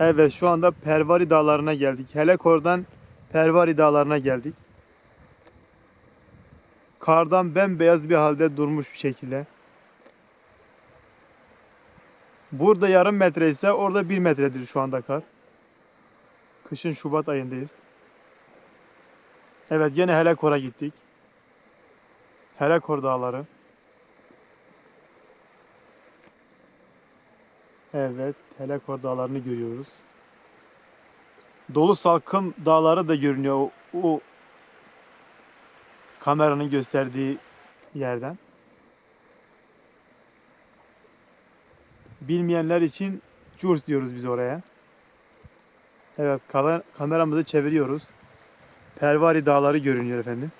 Evet şu anda Pervari Dağları'na geldik. Helekor'dan Pervari Dağları'na geldik. Kardan bembeyaz bir halde durmuş bir şekilde. Burada yarım metre ise orada bir metredir şu anda kar. Kışın Şubat ayındayız. Evet gene Helekor'a gittik. Helekor Dağları. Evet, Helekor Dağları'nı görüyoruz. Dolu Salkım Dağları da görünüyor o, o kameranın gösterdiği yerden. Bilmeyenler için Curs diyoruz biz oraya. Evet, kameramızı çeviriyoruz. Pervari Dağları görünüyor efendim.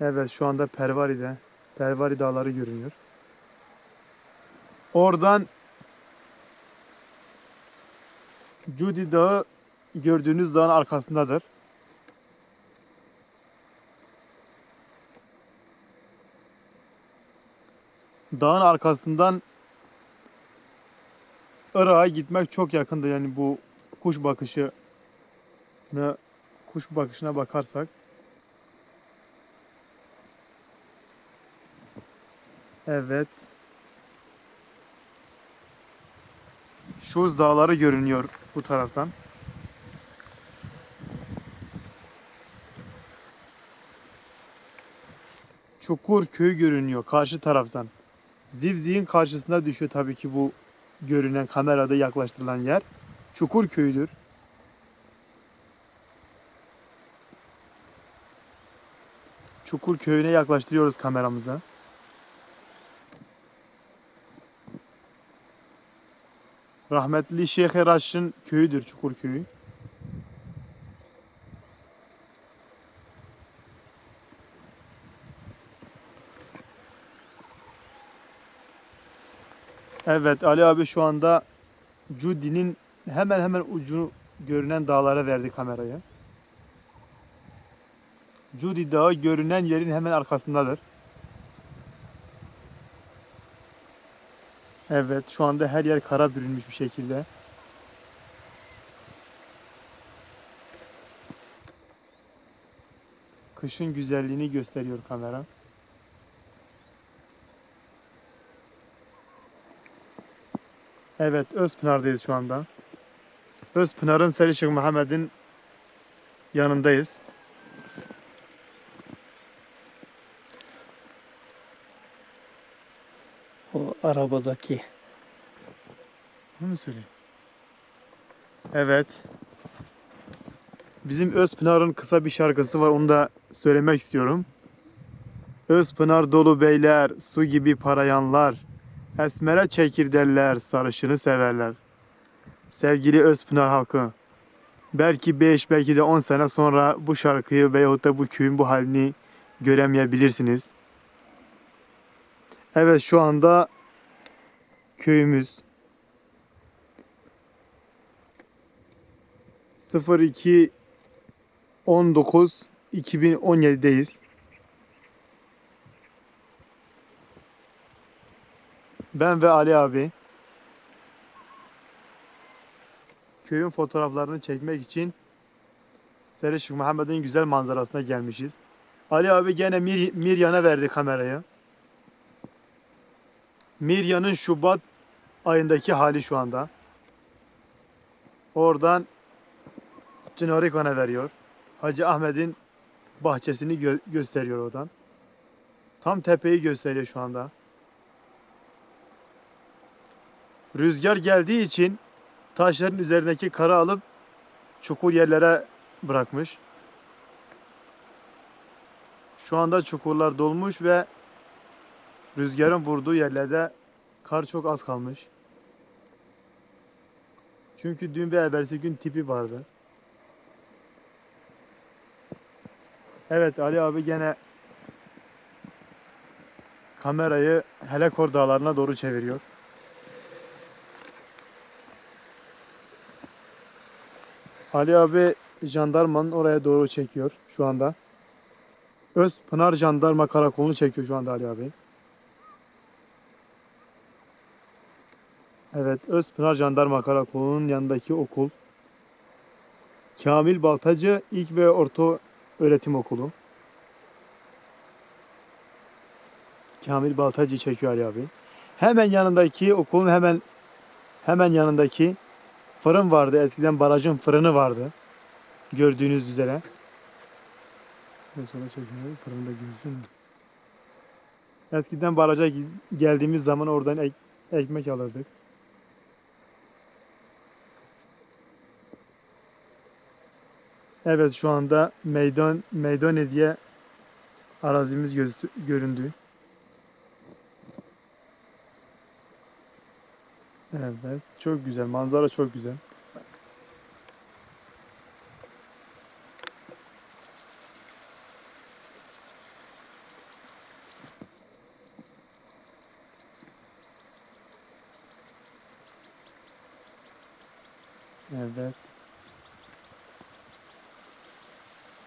Evet, şu anda Pervari'de. Pervari Dağları görünüyor. Oradan Cudi Dağı gördüğünüz dağın arkasındadır. Dağın arkasından Irak'a gitmek çok yakındı yani bu kuş bakışı kuş bakışına bakarsak. Evet. Şuz dağları görünüyor bu taraftan. Çukur köyü görünüyor karşı taraftan. Zivzik'in karşısında düşüyor tabii ki bu görünen kamerada yaklaştırılan yer. Çukur köyüdür. Çukur köyüne yaklaştırıyoruz kameramızı. Rahmetli Şeyh Raş'ın köyüdür Çukur köyü. Evet Ali abi şu anda Cudi'nin hemen hemen ucu görünen dağlara verdi kamerayı. Cudi Dağı görünen yerin hemen arkasındadır. Evet şu anda her yer kara bürünmüş bir şekilde. Kışın güzelliğini gösteriyor kamera. Evet Özpınar'dayız şu anda. Özpınar'ın Selçuk Muhammed'in yanındayız. O arabadaki. Bunu mu söyleyeyim? Evet. Bizim Özpınar'ın kısa bir şarkısı var. Onu da söylemek istiyorum. Özpınar dolu beyler, su gibi parayanlar, esmere çekirdeller, sarışını severler. Sevgili Özpınar halkı, belki 5, belki de 10 sene sonra bu şarkıyı veyahut da bu köyün bu halini göremeyebilirsiniz. Evet şu anda köyümüz 02 19 2017'deyiz. Ben ve Ali abi köyün fotoğraflarını çekmek için Serişik Muhammed'in güzel manzarasına gelmişiz. Ali abi gene Mir Miryan'a verdi kamerayı. Miryan'ın Şubat ayındaki hali şu anda. Oradan Cinarikon'a veriyor. Hacı Ahmet'in bahçesini gö- gösteriyor oradan. Tam tepeyi gösteriyor şu anda. Rüzgar geldiği için taşların üzerindeki karı alıp çukur yerlere bırakmış. Şu anda çukurlar dolmuş ve rüzgarın vurduğu yerlerde kar çok az kalmış. Çünkü dün ve evvelsi gün tipi vardı. Evet Ali abi gene kamerayı Helekor dağlarına doğru çeviriyor. Ali abi jandarmanın oraya doğru çekiyor şu anda. Özpınar Jandarma Karakolu'nu çekiyor şu anda Ali abi. Evet, Özpınar Jandarma Karakolu'nun yanındaki okul. Kamil Baltacı İlk ve Orta Öğretim Okulu. Kamil Baltacı çekiyor Ali abi. Hemen yanındaki okulun hemen hemen yanındaki fırın vardı. Eskiden barajın fırını vardı. Gördüğünüz üzere. Ve sola çekiyor. Fırında gözüküyor. Eskiden baraja geldiğimiz zaman oradan ek- ekmek alırdık. Evet şu anda meydan Meydane diye arazimiz gözü, göründü. Evet çok güzel manzara çok güzel. Evet.